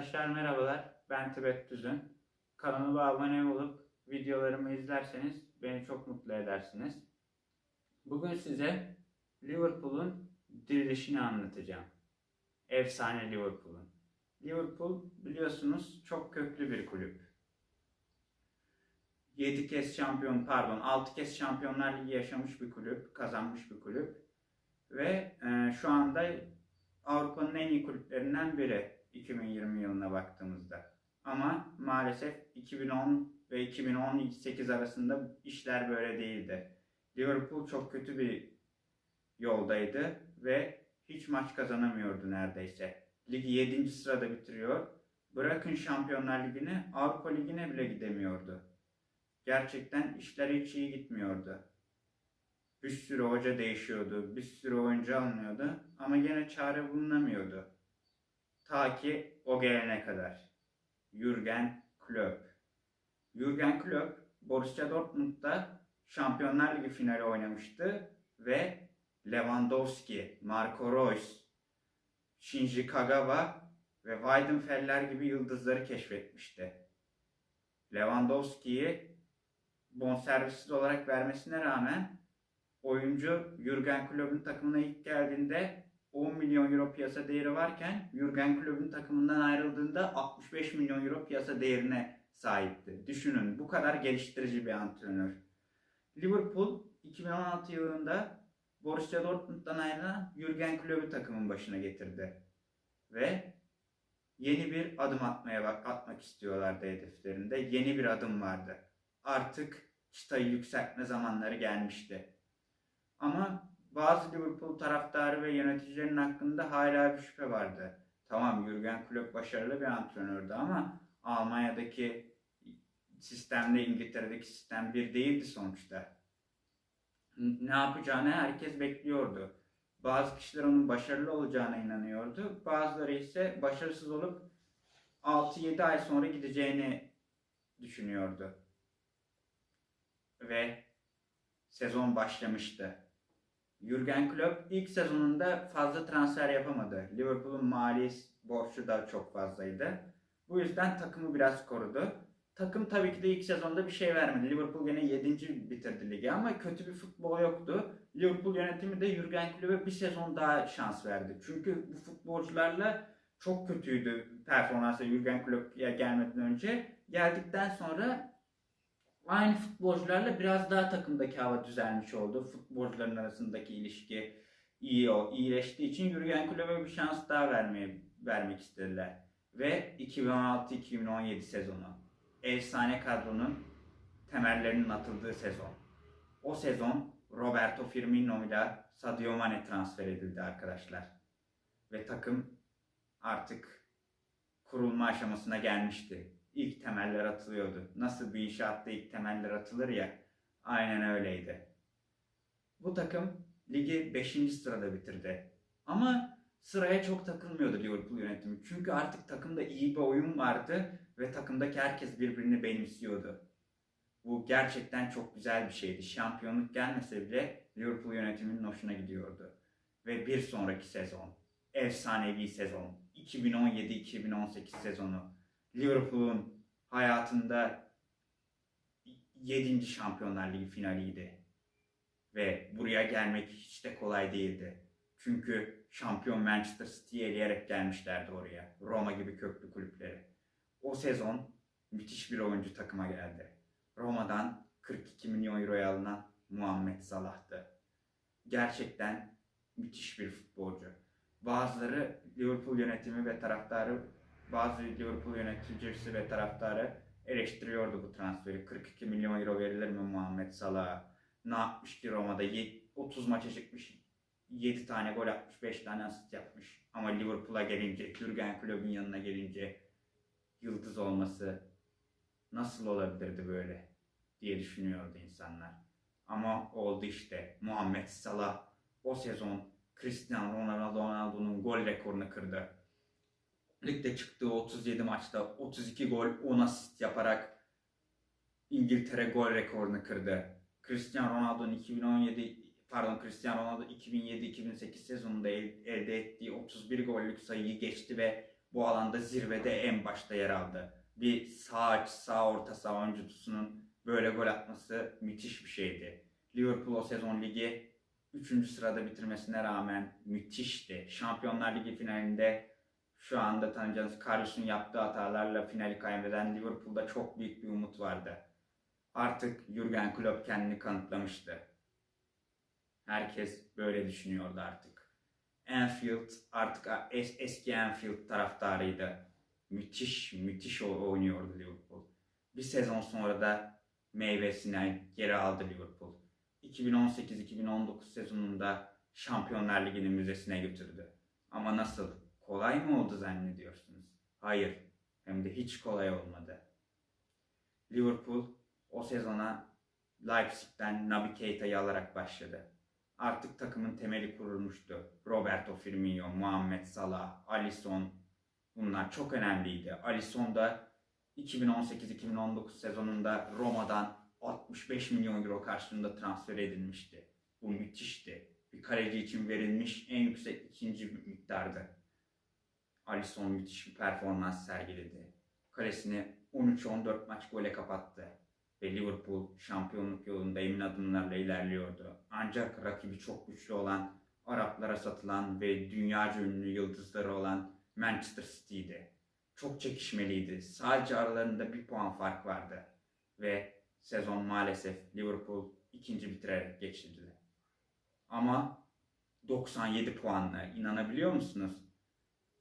Arkadaşlar merhabalar. Ben Tibet Düzün. Kanalıma abone olup videolarımı izlerseniz beni çok mutlu edersiniz. Bugün size Liverpool'un dirilişini anlatacağım. Efsane Liverpool'un. Liverpool biliyorsunuz çok köklü bir kulüp. 7 kez şampiyon pardon 6 kez Şampiyonlar Ligi yaşamış bir kulüp, kazanmış bir kulüp ve e, şu anda Avrupa'nın en iyi kulüplerinden biri 2020 yılına baktığımızda. Ama maalesef 2010 ve 2018 arasında işler böyle değildi. Liverpool çok kötü bir yoldaydı ve hiç maç kazanamıyordu neredeyse. Ligi 7. sırada bitiriyor. Bırakın Şampiyonlar Ligi'ne, Avrupa Ligi'ne bile gidemiyordu. Gerçekten işler hiç iyi gitmiyordu. Bir sürü hoca değişiyordu, bir sürü oyuncu alınıyordu ama gene çare bulunamıyordu. Ta ki o gelene kadar. Jürgen Klopp. Jürgen Klopp Borussia Dortmund'da Şampiyonlar Ligi finali oynamıştı ve Lewandowski, Marco Reus, Shinji Kagawa ve Weidenfeller gibi yıldızları keşfetmişti. Lewandowski'yi bonservisiz olarak vermesine rağmen oyuncu Jurgen Klopp'un takımına ilk geldiğinde 10 milyon euro piyasa değeri varken Jurgen Klopp'un takımından ayrıldığında 65 milyon euro piyasa değerine sahipti. Düşünün bu kadar geliştirici bir antrenör. Liverpool 2016 yılında Borussia Dortmund'dan ayrılan Jurgen Klopp'u takımın başına getirdi. Ve yeni bir adım atmaya bak atmak istiyorlardı hedeflerinde. Yeni bir adım vardı. Artık çıtayı yükseltme zamanları gelmişti. Ama bazı Liverpool taraftarı ve yöneticilerin hakkında hala bir şüphe vardı. Tamam Jurgen Klopp başarılı bir antrenördü ama Almanya'daki sistemle İngiltere'deki sistem bir değildi sonuçta. Ne yapacağını herkes bekliyordu. Bazı kişiler onun başarılı olacağına inanıyordu. Bazıları ise başarısız olup 6-7 ay sonra gideceğini düşünüyordu. Ve sezon başlamıştı. Jurgen Klopp ilk sezonunda fazla transfer yapamadı. Liverpool'un mali borcu da çok fazlaydı. Bu yüzden takımı biraz korudu. Takım tabii ki de ilk sezonda bir şey vermedi. Liverpool gene 7. bitirdi ligi ama kötü bir futbol yoktu. Liverpool yönetimi de Jurgen Klopp'a bir sezon daha şans verdi. Çünkü bu futbolcularla çok kötüydü performansı Jurgen Klopp'a gelmeden önce. Geldikten sonra aynı futbolcularla biraz daha takımdaki hava düzelmiş oldu. Futbolcuların arasındaki ilişki iyi o iyileştiği için Jurgen Klopp'a bir şans daha vermeye vermek istediler. Ve 2016-2017 sezonu efsane kadronun temellerinin atıldığı sezon. O sezon Roberto Firmino ile Sadio Mane transfer edildi arkadaşlar. Ve takım artık kurulma aşamasına gelmişti. İlk temeller atılıyordu. Nasıl bir inşaatta ilk temeller atılır ya, aynen öyleydi. Bu takım ligi 5. sırada bitirdi. Ama sıraya çok takılmıyordu Liverpool yönetimi. Çünkü artık takımda iyi bir oyun vardı ve takımdaki herkes birbirini benimsiyordu. Bu gerçekten çok güzel bir şeydi. Şampiyonluk gelmese bile Liverpool yönetiminin hoşuna gidiyordu. Ve bir sonraki sezon, efsanevi sezon, 2017-2018 sezonu. Liverpool'un hayatında 7. Şampiyonlar Ligi finaliydi. Ve buraya gelmek hiç de kolay değildi. Çünkü şampiyon Manchester City'yi eleyerek gelmişlerdi oraya. Roma gibi köklü kulüpleri. O sezon müthiş bir oyuncu takıma geldi. Roma'dan 42 milyon euroya alınan Muhammed Salah'tı. Gerçekten müthiş bir futbolcu. Bazıları Liverpool yönetimi ve taraftarı, bazı Liverpool yöneticisi ve taraftarı eleştiriyordu bu transferi. 42 milyon euro verilir mi Muhammed Salah'a? Ne yapmış ki Roma'da? 30 maça çıkmış, 7 tane gol atmış, 5 tane asist yapmış. Ama Liverpool'a gelince, Jurgen Klopp'un yanına gelince yıldız olması nasıl olabilirdi böyle diye düşünüyordu insanlar. Ama oldu işte. Muhammed Salah o sezon Cristiano Ronaldo'nun gol rekorunu kırdı. Ligde çıktığı 37 maçta 32 gol 10 asist yaparak İngiltere gol rekorunu kırdı. Cristiano Ronaldo'nun 2017 pardon Cristiano Ronaldo 2007-2008 sezonunda elde ettiği 31 gollük sayıyı geçti ve bu alanda zirvede en başta yer aldı. Bir sağ aç, sağ orta saha oyuncusunun böyle gol atması müthiş bir şeydi. Liverpool o sezon ligi 3. sırada bitirmesine rağmen müthişti. Şampiyonlar Ligi finalinde şu anda tanıyacağınız Karius'un yaptığı hatalarla finali kaybeden Liverpool'da çok büyük bir umut vardı. Artık Jurgen Klopp kendini kanıtlamıştı. Herkes böyle düşünüyordu artık. Anfield artık es- eski Anfield taraftarıydı. Müthiş, müthiş oynuyordu Liverpool. Bir sezon sonra da meyvesine geri aldı Liverpool. 2018-2019 sezonunda Şampiyonlar Ligi'nin müzesine götürdü. Ama nasıl? Kolay mı oldu zannediyorsunuz? Hayır. Hem de hiç kolay olmadı. Liverpool o sezona Leipzig'ten Naby Keita'yı alarak başladı. Artık takımın temeli kurulmuştu. Roberto Firmino, Muhammed Salah, Alisson bunlar çok önemliydi. Alisson da 2018-2019 sezonunda Roma'dan 65 milyon euro karşılığında transfer edilmişti. Bu müthişti. Bir kaleci için verilmiş en yüksek ikinci miktardı. Alisson müthiş bir performans sergiledi. Kalesini 13-14 maç gole kapattı. Ve Liverpool şampiyonluk yolunda emin adımlarla ilerliyordu. Ancak rakibi çok güçlü olan, Araplara satılan ve dünyaca ünlü yıldızları olan Manchester City'ydi. Çok çekişmeliydi. Sadece aralarında bir puan fark vardı. Ve sezon maalesef Liverpool ikinci bitirerek geçirdi. Ama 97 puanla inanabiliyor musunuz?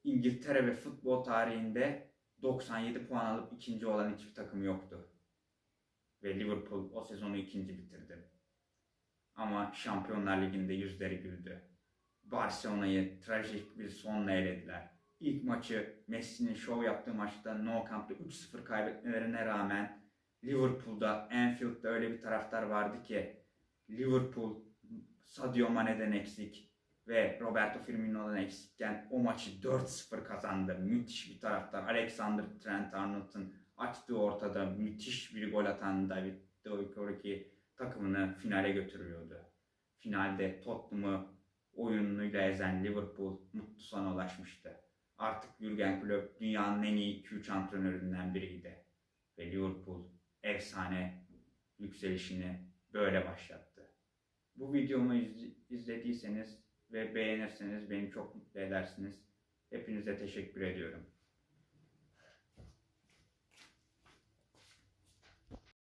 İngiltere ve futbol tarihinde 97 puan alıp ikinci olan hiçbir takım yoktu. Ve Liverpool o sezonu ikinci bitirdi. Ama Şampiyonlar Ligi'nde yüzleri güldü. Barcelona'yı trajik bir sonla elediler. İlk maçı Messi'nin şov yaptığı maçta Nou Camp'ta 3-0 kaybetmelerine rağmen Liverpool'da, Anfield'da öyle bir taraftar vardı ki Liverpool Sadio Mane'den eksik ve Roberto Firmino'dan eksikken o maçı 4-0 kazandı. Müthiş bir taraftar. Alexander Trent Arnold'un açtığı ortada müthiş bir gol atan David Doikoki takımını finale götürüyordu. Finalde Tottenham'ı oyunuyla ezen Liverpool mutlu sona ulaşmıştı. Artık Jurgen Klopp dünyanın en iyi 2-3 antrenöründen biriydi. Ve Liverpool efsane yükselişini böyle başlattı. Bu videomu iz- izlediyseniz ve beğenirseniz beni çok mutlu edersiniz. Hepinize teşekkür ediyorum.